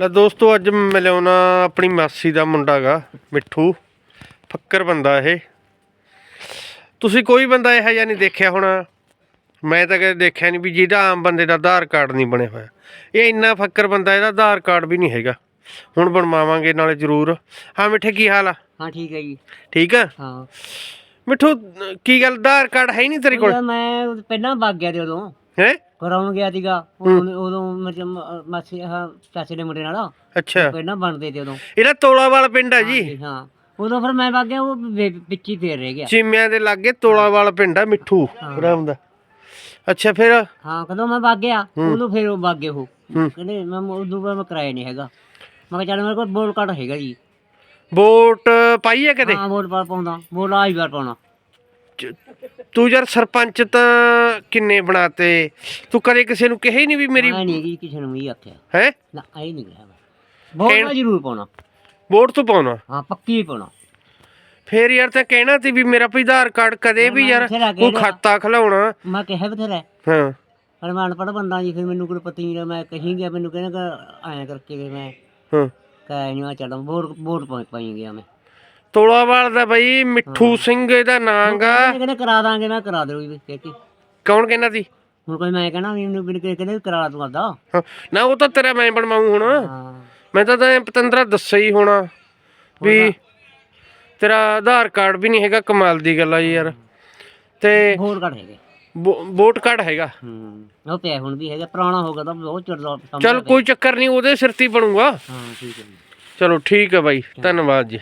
ਲੈ ਦੋਸਤੋ ਅੱਜ ਮਿਲਿਆਉਣਾ ਆਪਣੀ ਮਾਸੀ ਦਾ ਮੁੰਡਾ ਗਾ ਮਿੱਠੂ। ਫੱਕਰ ਬੰਦਾ ਇਹ। ਤੁਸੀਂ ਕੋਈ ਬੰਦਾ ਇਹੋ ਜਿਹਾ ਨਹੀਂ ਦੇਖਿਆ ਹੋਣਾ। ਮੈਂ ਤਾਂ ਕਦੇ ਦੇਖਿਆ ਨਹੀਂ ਵੀ ਜਿਹਦਾ ਆਮ ਬੰਦੇ ਦਾ ਆਧਾਰ ਕਾਰਡ ਨਹੀਂ ਬਣਿਆ ਹੋਇਆ। ਇਹ ਇੰਨਾ ਫੱਕਰ ਬੰਦਾ ਇਹਦਾ ਆਧਾਰ ਕਾਰਡ ਵੀ ਨਹੀਂ ਹੈਗਾ। ਹੁਣ ਬਣਵਾਵਾਂਗੇ ਨਾਲੇ ਜ਼ਰੂਰ। ਹਾਂ ਮਿੱਠੇ ਕੀ ਹਾਲ ਆ? ਹਾਂ ਠੀਕ ਹੈ ਜੀ। ਠੀਕ ਆ? ਹਾਂ। ਮਿੱਠੂ ਕੀ ਗੱਲ ਆਧਾਰ ਕਾਰਡ ਹੈ ਨਹੀਂ ਤੇਰੇ ਕੋਲ? ਮੈਂ ਪਹਿਲਾਂ ਵਗ ਗਿਆ ਤੇ ਉਦੋਂ। ਹੈ? ਕਰਾਉਣ ਗਿਆ ਸੀਗਾ ਉਦੋਂ ਉਦੋਂ ਮਤਲਬ ਮਾਸੀ ਹਾਂ ਚਾਚੇ ਦੇ ਮੁੰਡੇ ਨਾਲ। ਅੱਛਾ। ਪਹਿਲਾਂ ਬਣਦੇ ਤੇ ਉਦੋਂ। ਇਹਦਾ ਤੋਲਾਵਾਲ ਪਿੰਡ ਆ ਜੀ? ਹਾਂ। ਉਦੋਂ ਫਿਰ ਮੈਂ ਵਗ ਗਿਆ ਉਹ ਵਿ- ਵਿੱਚ ਹੀ ਫੇਰ ਰਹਿ ਗਿਆ। ਚੀਮਿਆਂ ਦੇ ਲਾਗੇ ਤੋਲਾਵਾਲ ਪਿੰਡ ਆ ਮਿੱਠੂ ਰਾਮ ਦਾ। ਅੱਛਾ ਫਿਰ? ਹਾਂ ਕਦੋਂ ਮੈਂ ਵਗ ਗਿਆ ਉਦੋਂ ਫਿਰ ਉਹ ਵਗ ਉਹ। ਹੂੰ। ਕਹਿੰਦੇ ਮੈਂ ਉਦੋਂ ਬਾਅਦ ਮੈਂ ਕਰਾਇਆ ਨਹੀਂ ਹੈਗਾ। ਮੈਂ ਕਿਹਾ ਚੱਲ ਮੇਰੇ ਕੋਲ ਬੋਲ ਕਾਰਡ ਹੈਗਾ ਜੀ। ਵੋਟ ਪਾਈ ਹੈ ਕਦੇ? ਹਾਂ ਵੋਟ ਪਾ ਪਾਉਂਦਾ। ਵੋਟ ਆਈ ਵਾਰ ਪਾਉਣਾ। ਤੂੰ ਯਾਰ ਸਰਪੰਚ ਤਾਂ ਕਿੰਨੇ ਬਣਾਤੇ? ਤੂੰ ਕਦੇ ਕਿਸੇ ਨੂੰ ਕਿਹਾ ਹੀ ਨਹੀਂ ਵੀ ਮੇਰੀ ਮੈਂ ਨਹੀਂ ਜੀ ਕਿਸੇ ਨੂੰ ਵੀ ਆਖਿਆ। ਹੈ? ਨਾ ਆਈ ਨਹੀਂ ਗਿਆ ਮੈਂ। ਵੋਟ ਤਾਂ ਜ਼ਰੂਰ ਪਾਉਣਾ। ਵੋਟ ਤੂੰ ਪਾਉਣਾ? ਹਾਂ ਪੱਕੀ ਪਾਉਣਾ। ਫੇਰ ਯਾਰ ਤਾਂ ਕਹਿਣਾ ਸੀ ਵੀ ਮੇਰਾ ਵੀ ਆਧਾਰ ਕਾਰਡ ਕਦੇ ਵੀ ਯਾਰ ਕੋਈ ਖਾਤਾ ਖਲਾਉਣਾ। ਮੈਂ ਕਿਹਾ ਬਥੇਰਾ। ਹਾਂ। ਪਰ ਮੈਂ ਅਨਪੜ੍ਹ ਬੰਦਾ ਜੀ ਫਿਰ ਮੈਨੂੰ ਕੋਈ ਪਤਾ ਨਹੀਂ ਮੈਂ ਕਹੀਂ ਗਿਆ ਮੈਨੂੰ ਕਹਿੰਦਾ ਐਂ ਕਰਕੇ ਮੈਂ ਹਾਂ। ਕਹਿ ਨਹੀਂ ਮੈਂ ਚੱਲ ਵੋਟ ਵੋਟ ਪਾਈ ਗਿਆ ਮੈਂ। ਤੋਲਾਵਾਲ ਦਾ ਬਈ ਮਿੱਠੂ ਸਿੰਘ ਇਹਦਾ ਨਾਂ ਗਾ। ਕਹਿੰਦੇ ਕਰਾ ਦਾਂਗੇ ਮੈਂ ਕਰਾ ਦਿਓ ਜੀ ਕਹਿ ਕੇ ਕੌਣ ਕਹਿੰਦਾ ਸੀ? ਹੁਣ ਕੋਈ ਮੈਂ ਕਹਿਣਾ ਵੀ ਮੈਨੂੰ ਕਹਿੰਦੇ ਕਰਾ ਤੂੰ ਆਦਾ ਹਾਂ, ਨਾ ਉਹ ਤਾਂ ਤੇਰਾ ਮੈਂ ਬਣਵਾਉਂ ਹੁਣ। ਹਾਂ। ਮੈਂ ਤਾਂ ਤਾਂ ਪਤੰਦਰਾ ਦੱਸਿਆ ਹੀ ਹੋਣਾ ਵੀ ਤੇਰਾ ਆਧਾਰ ਕਾਰਡ ਵੀ ਨਹੀਂ ਹੈਗਾ ਕਮਾਲ ਦੀ ਗੱਲ ਆ ਯਾਰ। ਤੇ ਹੋਰ ਘੱਟ ਹੈਗੇ। ਵੋ- ਵੋਟ ਕਾਰਡ ਹੈਗਾ। ਹੂੰ ਉਹ ਪਿਆ ਹੁਣ ਵੀ ਹੈਗਾ ਪੁਰਾਣਾ ਹੋ ਗਿਆ ਤਾਂ ਬਹੁਤ ਚਿਰ ਦਾ ਸਮਾਂ ਚਲ ਹੋ ਗਿਆ। ਕੋਈ ਚੱਕਰ ਨਹੀਂ ਉਹਦੇ ਸਿਰ ਤੇ ਹੀ ਬਣੂਗਾ। ਹਾਂ ਠੀਕ ਹੈ ਜੀ। ਚਲੋ ਠੀਕ ਹੈ ਬਾਈ ਧੰਨਵਾਦ ਜੀ।